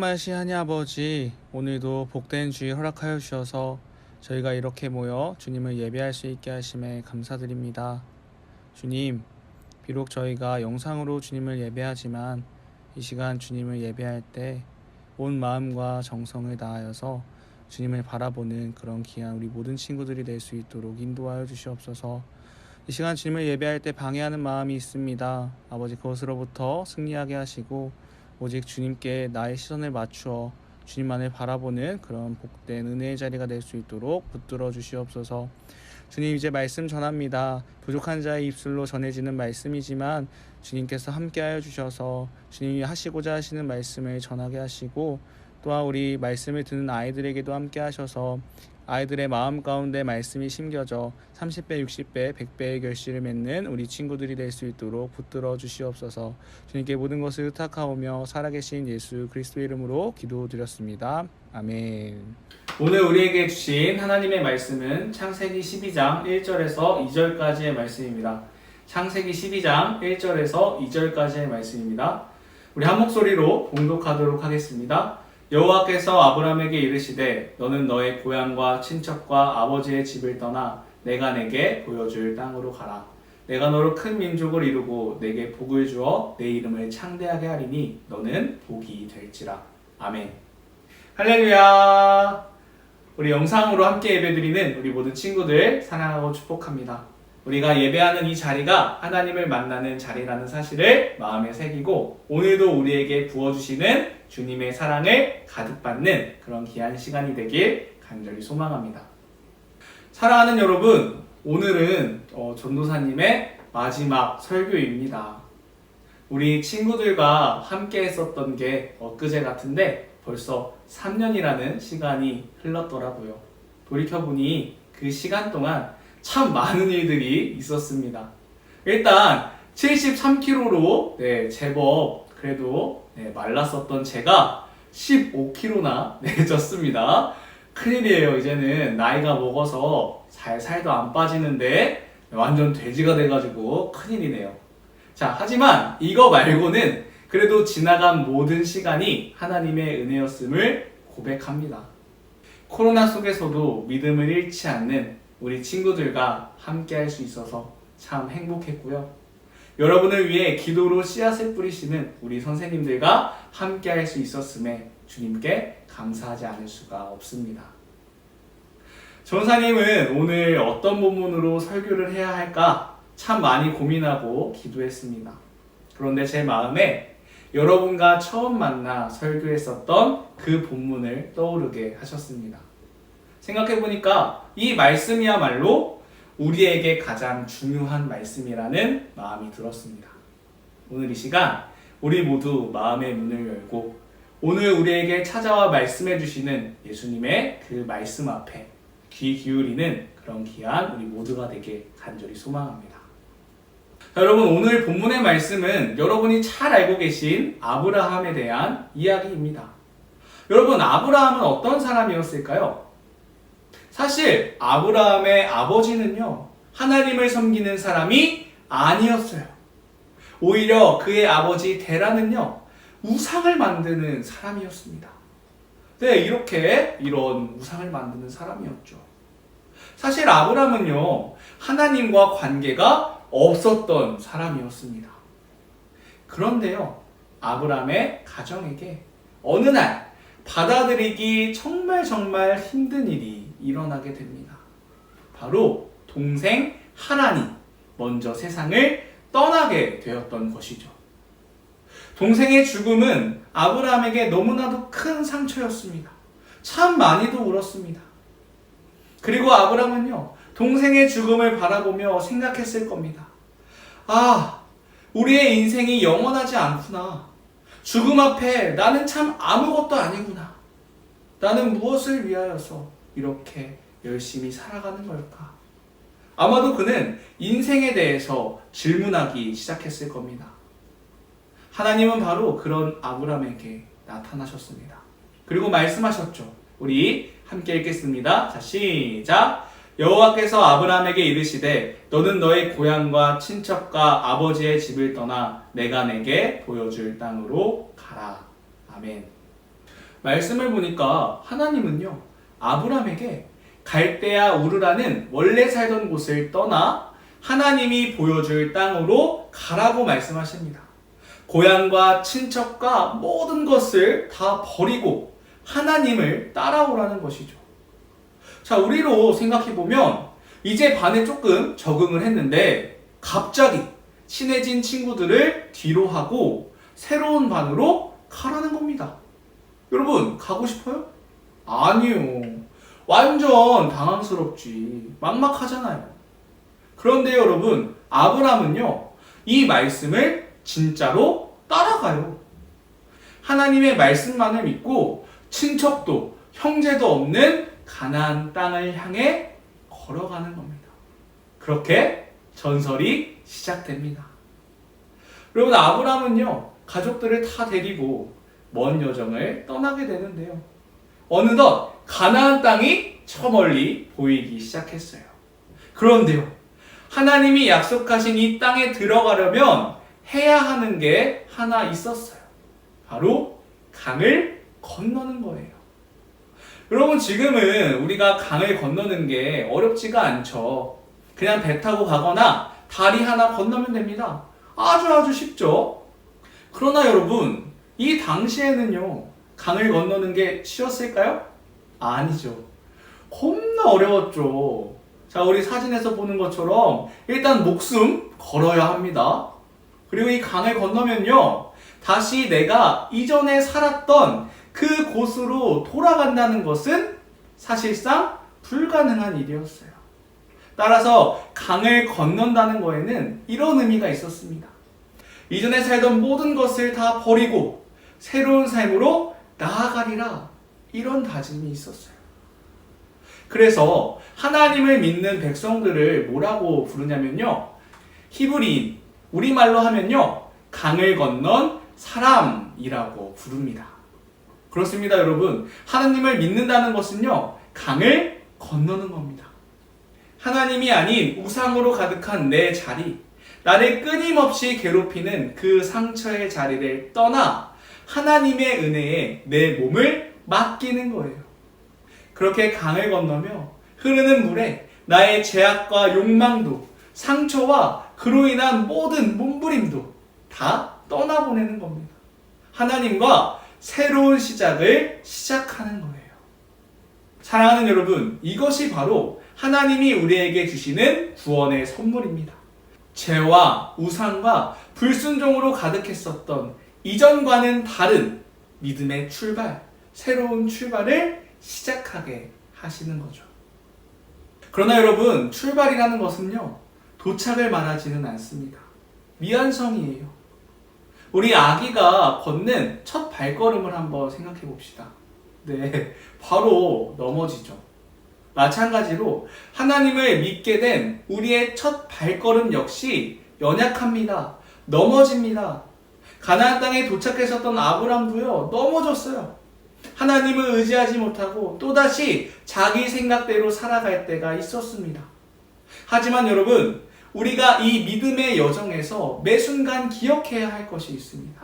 마시 하니 아버지 오늘도 복된 주일 허락하여 주셔서 저희가 이렇게 모여 주님을 예배할 수 있게 하심에 감사드립니다. 주님 비록 저희가 영상으로 주님을 예배하지만 이 시간 주님을 예배할 때 온 마음과 정성을 다하여서 주님을 바라보는 그런 귀한 우리 모든 친구들이 될 수 있도록 인도하여 주시옵소서. 이 시간 주님을 예배할 때 방해하는 마음이 있습니다. 아버지 그것으로부터 승리하게 하시고 오직 주님께 나의 시선을 맞추어 주님만을 바라보는 그런 복된 은혜의 자리가 될 수 있도록 붙들어 주시옵소서. 주님 이제 말씀 전합니다. 부족한 자의 입술로 전해지는 말씀이지만 주님께서 함께하여 주셔서 주님이 하시고자 하시는 말씀을 전하게 하시고 또한 우리 말씀을 듣는 아이들에게도 함께 하셔서 아이들의 마음 가운데 말씀이 심겨져 30배, 60배, 100배의 결실을 맺는 우리 친구들이 될 수 있도록 붙들어 주시옵소서. 주님께 모든 것을 의탁하오며 살아계신 예수 그리스도 이름으로 기도드렸습니다. 아멘. 오늘 우리에게 주신 하나님의 말씀은 창세기 12장 1절에서 2절까지의 말씀입니다. 창세기 12장 1절에서 2절까지의 말씀입니다. 우리 한 목소리로 봉독하도록 하겠습니다. 여호와께서 아브라함에게 이르시되 너는 너의 고향과 친척과 아버지의 집을 떠나 내가 내게 보여줄 땅으로 가라. 내가 너로 큰 민족을 이루고 내게 복을 주어 내 이름을 창대하게 하리니 너는 복이 될지라. 아멘. 할렐루야. 우리 영상으로 함께 예배드리는 우리 모든 친구들 사랑하고 축복합니다. 우리가 예배하는 이 자리가 하나님을 만나는 자리라는 사실을 마음에 새기고 오늘도 우리에게 부어주시는 주님의 사랑을 가득 받는 그런 귀한 시간이 되길 간절히 소망합니다. 사랑하는 여러분, 오늘은 어, 전도사님의 마지막 설교입니다. 우리 친구들과 함께 했었던 게 엊그제 같은데 벌써 3년이라는 시간이 흘렀더라고요. 돌이켜보니 그 시간 동안 참 많은 일들이 있었습니다. 일단 73kg로 네, 제법 그래도 네, 말랐었던 제가 15kg나 네, 쪘습니다. 큰일이에요. 이제는 나이가 먹어서 잘 살도 안 빠지는데 완전 돼지가 돼가지고 큰일이네요. 자, 하지만 이거 말고는 그래도 지나간 모든 시간이 하나님의 은혜였음을 고백합니다. 코로나 속에서도 믿음을 잃지 않는 우리 친구들과 함께 할 수 있어서 참 행복했고요. 여러분을 위해 기도로 씨앗을 뿌리시는 우리 선생님들과 함께 할 수 있었음에 주님께 감사하지 않을 수가 없습니다. 전사님은 오늘 어떤 본문으로 설교를 해야 할까 참 많이 고민하고 기도했습니다. 그런데 제 마음에 여러분과 처음 만나 설교했었던 그 본문을 떠오르게 하셨습니다. 생각해보니까 이 말씀이야말로 우리에게 가장 중요한 말씀이라는 마음이 들었습니다. 오늘 이 시간 우리 모두 마음의 문을 열고 오늘 우리에게 찾아와 말씀해 주시는 예수님의 그 말씀 앞에 귀 기울이는 그런 귀한 우리 모두가 되게 간절히 소망합니다. 자, 여러분 오늘 본문의 말씀은 여러분이 잘 알고 계신 아브라함에 대한 이야기입니다. 여러분 아브라함은 어떤 사람이었을까요? 사실 아브라함의 아버지는요 하나님을 섬기는 사람이 아니었어요. 오히려 그의 아버지 데라는요 우상을 만드는 사람이었습니다. 네 이렇게 이런 우상을 만드는 사람이었죠. 사실 아브라함은요 하나님과 관계가 없었던 사람이었습니다. 그런데요 아브라함의 가정에게 어느 날 받아들이기 정말 정말 힘든 일이 일어나게 됩니다. 바로 동생 하란이 먼저 세상을 떠나게 되었던 것이죠. 동생의 죽음은 아브라함에게 너무나도 큰 상처였습니다. 참 많이도 울었습니다. 그리고 아브라함은요, 동생의 죽음을 바라보며 생각했을 겁니다. 아, 우리의 인생이 영원하지 않구나. 죽음 앞에 나는 참 아무것도 아니구나. 나는 무엇을 위하여서 이렇게 열심히 살아가는 걸까? 아마도 그는 인생에 대해서 질문하기 시작했을 겁니다. 하나님은 바로 그런 아브라함에게 나타나셨습니다. 그리고 말씀하셨죠. 우리 함께 읽겠습니다. 자, 시작. 여호와께서 아브라함에게 이르시되 너는 너의 고향과 친척과 아버지의 집을 떠나 내가 내게 보여줄 땅으로 가라. 아멘. 말씀을 보니까 하나님은요, 아브람에게 갈대아 우르라는 원래 살던 곳을 떠나 하나님이 보여줄 땅으로 가라고 말씀하십니다. 고향과 친척과 모든 것을 다 버리고 하나님을 따라오라는 것이죠. 자, 우리로 생각해보면 이제 반에 조금 적응을 했는데 갑자기 친해진 친구들을 뒤로 하고 새로운 반으로 가라는 겁니다. 여러분, 가고 싶어요? 아니요. 완전 당황스럽지. 막막하잖아요. 그런데 여러분, 아브람은요, 이 말씀을 진짜로 따라가요. 하나님의 말씀만을 믿고 친척도 형제도 없는 가나안 땅을 향해 걸어가는 겁니다. 그렇게 전설이 시작됩니다. 여러분 아브라함은요 가족들을 다 데리고 먼 여정을 떠나게 되는데요. 어느덧 가나안 땅이 저 멀리 보이기 시작했어요. 그런데요 하나님이 약속하신 이 땅에 들어가려면 해야 하는 게 하나 있었어요. 바로 강을 건너는 거예요. 여러분 지금은 우리가 강을 건너는 게 어렵지가 않죠. 그냥 배 타고 가거나 다리 하나 건너면 됩니다. 아주 아주 쉽죠. 그러나 여러분 이 당시에는요 강을 건너는 게 쉬웠을까요? 아니죠. 겁나 어려웠죠. 자 우리 사진에서 보는 것처럼 일단 목숨 걸어야 합니다. 그리고 이 강을 건너면요 다시 내가 이전에 살았던 그 곳으로 돌아간다는 것은 사실상 불가능한 일이었어요. 따라서 강을 건넌다는 거에는 이런 의미가 있었습니다. 이전에 살던 모든 것을 다 버리고 새로운 삶으로 나아가리라 이런 다짐이 있었어요. 그래서 하나님을 믿는 백성들을 뭐라고 부르냐면요. 히브리인, 우리말로 하면요. 강을 건넌 사람이라고 부릅니다. 그렇습니다, 여러분. 하나님을 믿는다는 것은요, 강을 건너는 겁니다. 하나님이 아닌 우상으로 가득한 내 자리, 나를 끊임없이 괴롭히는 그 상처의 자리를 떠나 하나님의 은혜에 내 몸을 맡기는 거예요. 그렇게 강을 건너며 흐르는 물에 나의 죄악과 욕망도 상처와 그로 인한 모든 몸부림도 다 떠나보내는 겁니다. 하나님과 새로운 시작을 시작하는 거예요. 사랑하는 여러분, 이것이 바로 하나님이 우리에게 주시는 구원의 선물입니다. 죄와 우상과 불순종으로 가득했었던 이전과는 다른 믿음의 출발, 새로운 출발을 시작하게 하시는 거죠. 그러나 여러분, 출발이라는 것은요, 도착을 말하지는 않습니다. 미완성이에요. 우리 아기가 걷는 첫 발걸음을 한번 생각해 봅시다. 네, 바로 넘어지죠. 마찬가지로 하나님을 믿게 된 우리의 첫 발걸음 역시 연약합니다. 넘어집니다. 가나안 땅에 도착했었던 아브람도요 넘어졌어요. 하나님을 의지하지 못하고 또다시 자기 생각대로 살아갈 때가 있었습니다. 하지만 여러분, 우리가 이 믿음의 여정에서 매 순간 기억해야 할 것이 있습니다.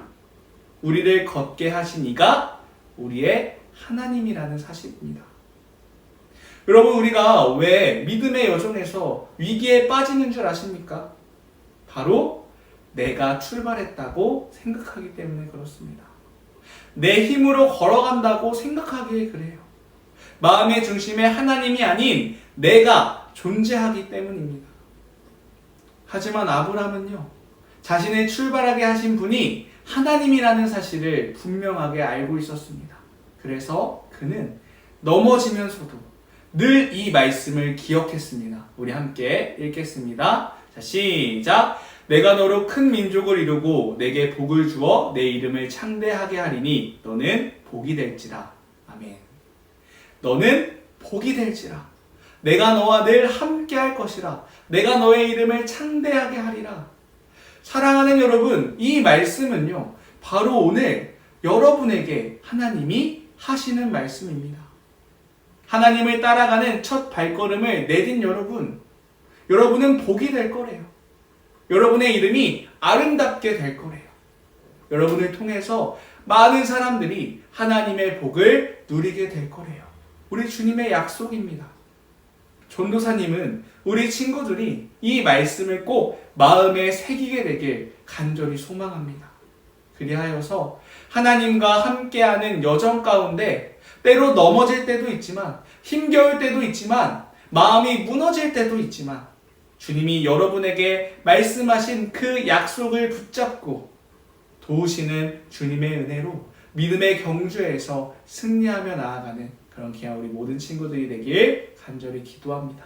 우리를 걷게 하신 이가 우리의 하나님이라는 사실입니다. 여러분, 우리가 왜 믿음의 여정에서 위기에 빠지는 줄 아십니까? 바로 내가 출발했다고 생각하기 때문에 그렇습니다. 내 힘으로 걸어간다고 생각하기에 그래요. 마음의 중심에 하나님이 아닌 내가 존재하기 때문입니다. 하지만 아브라함은요, 자신을 출발하게 하신 분이 하나님이라는 사실을 분명하게 알고 있었습니다. 그래서 그는 넘어지면서도 늘 이 말씀을 기억했습니다. 우리 함께 읽겠습니다. 자, 시작. 내가 너로 큰 민족을 이루고 내게 복을 주어 내 이름을 창대하게 하리니 너는 복이 될지라. 아멘. 너는 복이 될지라. 내가 너와 늘 함께 할 것이라. 내가 너의 이름을 창대하게 하리라. 사랑하는 여러분, 이 말씀은요, 바로 오늘 여러분에게 하나님이 하시는 말씀입니다. 하나님을 따라가는 첫 발걸음을 내딘 여러분, 여러분은 복이 될 거래요. 여러분의 이름이 아름답게 될 거래요. 여러분을 통해서 많은 사람들이 하나님의 복을 누리게 될 거래요. 우리 주님의 약속입니다. 전도사님은 우리 친구들이 이 말씀을 꼭 마음에 새기게 되길 간절히 소망합니다. 그리하여서 하나님과 함께하는 여정 가운데 때로 넘어질 때도 있지만 힘겨울 때도 있지만 마음이 무너질 때도 있지만 주님이 여러분에게 말씀하신 그 약속을 붙잡고 도우시는 주님의 은혜로 믿음의 경주에서 승리하며 나아가는 그런 귀한 우리 모든 친구들이 되길 간절히 기도합니다.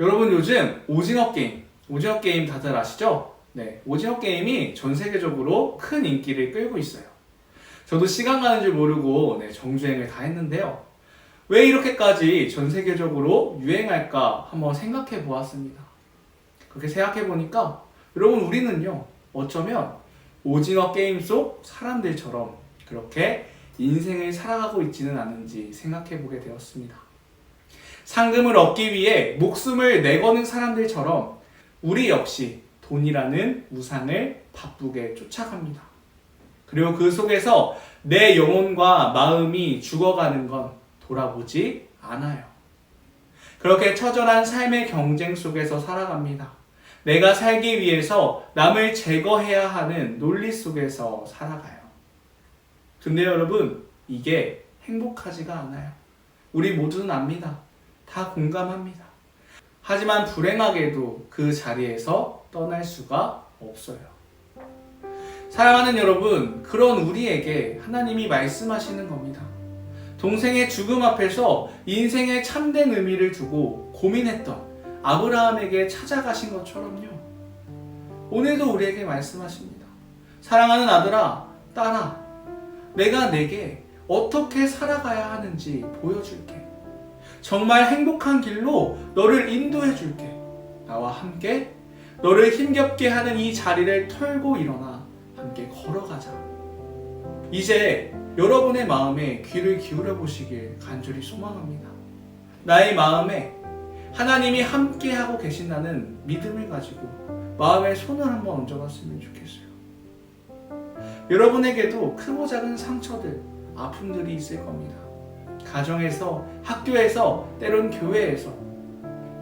여러분 요즘 오징어 게임, 오징어 게임 다들 아시죠? 네, 오징어 게임이 전 세계적으로 큰 인기를 끌고 있어요. 저도 시간 가는 줄 모르고 네, 정주행을 다 했는데요. 왜 이렇게까지 전 세계적으로 유행할까 한번 생각해 보았습니다. 그렇게 생각해 보니까 여러분 우리는요 어쩌면 오징어 게임 속 사람들처럼 그렇게 인생을 살아가고 있지는 않은지 생각해 보게 되었습니다. 상금을 얻기 위해 목숨을 내거는 사람들처럼 우리 역시 돈이라는 우상을 바쁘게 쫓아갑니다. 그리고 그 속에서 내 영혼과 마음이 죽어가는 건 돌아보지 않아요. 그렇게 처절한 삶의 경쟁 속에서 살아갑니다. 내가 살기 위해서 남을 제거해야 하는 논리 속에서 살아가요. 근데 여러분, 이게 행복하지가 않아요. 우리 모두는 압니다. 다 공감합니다. 하지만 불행하게도 그 자리에서 떠날 수가 없어요. 사랑하는 여러분, 그런 우리에게 하나님이 말씀하시는 겁니다. 동생의 죽음 앞에서 인생의 참된 의미를 두고 고민했던 아브라함에게 찾아가신 것처럼요. 오늘도 우리에게 말씀하십니다. 사랑하는 아들아, 딸아, 내가 내게 어떻게 살아가야 하는지 보여줄게. 정말 행복한 길로 너를 인도해 줄게. 나와 함께 너를 힘겹게 하는 이 자리를 털고 일어나 함께 걸어가자. 이제 여러분의 마음에 귀를 기울여 보시길 간절히 소망합니다. 나의 마음에 하나님이 함께하고 계신다는 믿음을 가지고 마음에 손을 한번 얹어봤으면 좋겠어요. 여러분에게도 크고 작은 상처들, 아픔들이 있을 겁니다. 가정에서, 학교에서, 때론 교회에서,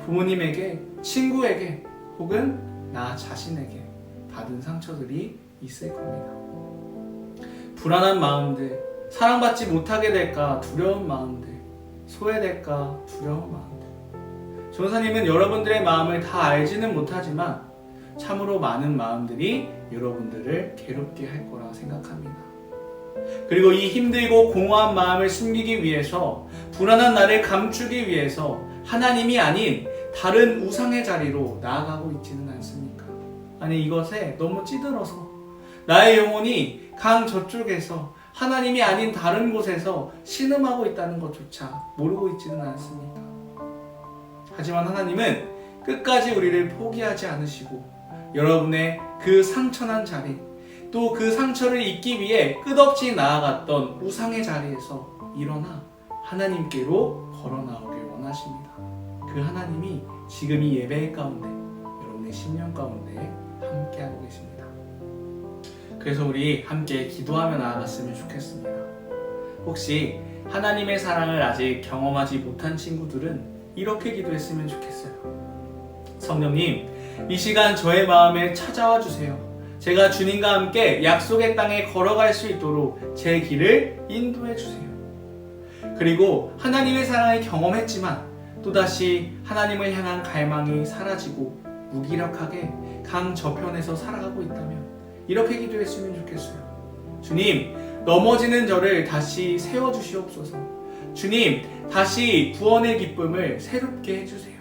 부모님에게, 친구에게, 혹은 나 자신에게 받은 상처들이 있을 겁니다. 불안한 마음들, 사랑받지 못하게 될까 두려운 마음들, 소외될까 두려운 마음들. 전사님은 여러분들의 마음을 다 알지는 못하지만 참으로 많은 마음들이 여러분들을 괴롭게 할 거라 생각합니다. 그리고 이 힘들고 공허한 마음을 숨기기 위해서 불안한 나를 감추기 위해서 하나님이 아닌 다른 우상의 자리로 나아가고 있지는 않습니까? 아니 이것에 너무 찌들어서 나의 영혼이 강 저쪽에서 하나님이 아닌 다른 곳에서 신음하고 있다는 것조차 모르고 있지는 않습니까? 하지만 하나님은 끝까지 우리를 포기하지 않으시고 여러분의 그 상처난 자리 또 그 상처를 잊기 위해 끝없이 나아갔던 우상의 자리에서 일어나 하나님께로 걸어 나오길 원하십니다. 그 하나님이 지금 이 예배 가운데 여러분의 심령 가운데 함께하고 계십니다. 그래서 우리 함께 기도하며 나아갔으면 좋겠습니다. 혹시 하나님의 사랑을 아직 경험하지 못한 친구들은 이렇게 기도했으면 좋겠어요. 성령님, 이 시간 저의 마음에 찾아와 주세요. 제가 주님과 함께 약속의 땅에 걸어갈 수 있도록 제 길을 인도해 주세요. 그리고 하나님의 사랑을 경험했지만 또다시 하나님을 향한 갈망이 사라지고 무기력하게 강 저편에서 살아가고 있다면 이렇게 기도했으면 좋겠어요. 주님, 넘어지는 저를 다시 세워 주시옵소서. 주님, 다시 구원의 기쁨을 새롭게 해주세요.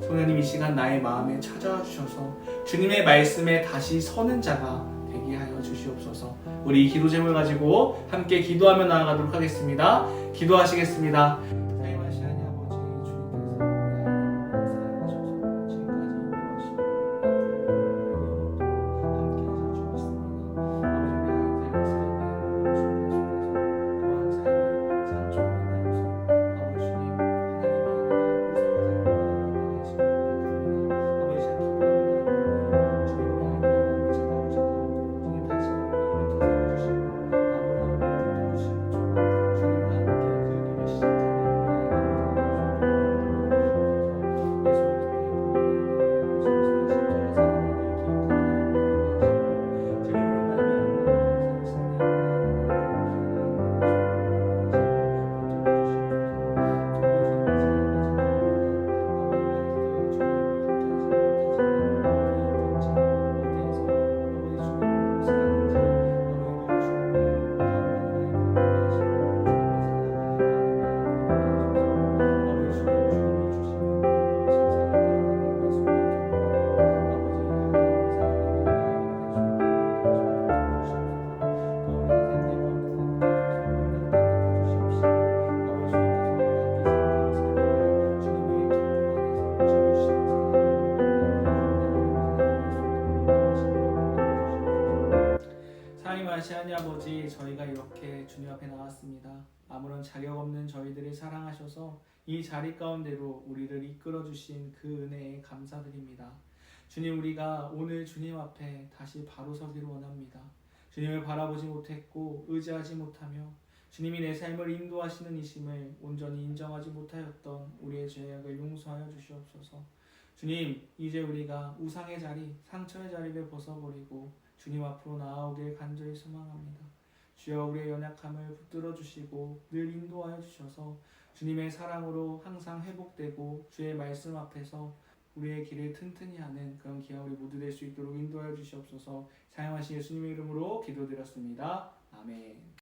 소녀님 이 시간 나의 마음에 찾아와 주셔서 주님의 말씀에 다시 서는 자가 되게 하여 주시옵소서. 우리 기도 제목을 가지고 함께 기도하며 나아가도록 하겠습니다. 기도하시겠습니다. 이렇게 주님 앞에 나왔습니다. 아무런 자격 없는 저희들을 사랑하셔서 이 자리 가운데로 우리를 이끌어 주신 그 은혜에 감사드립니다. 주님 우리가 오늘 주님 앞에 다시 바로 서기를 원합니다. 주님을 바라보지 못했고 의지하지 못하며 주님이 내 삶을 인도하시는 이심을 온전히 인정하지 못하였던 우리의 죄악을 용서하여 주시옵소서. 주님, 이제 우리가 우상의 자리, 상처의 자리를 벗어버리고 주님 앞으로 나아오길 간절히 소망합니다. 주여 우리의 연약함을 붙들어 주시고 늘 인도하여 주셔서 주님의 사랑으로 항상 회복되고 주의 말씀 앞에서 우리의 길을 튼튼히 하는 그런 기회 우리 모두 될 수 있도록 인도하여 주시옵소서 사용하신 예수님의 이름으로 기도드렸습니다. 아멘.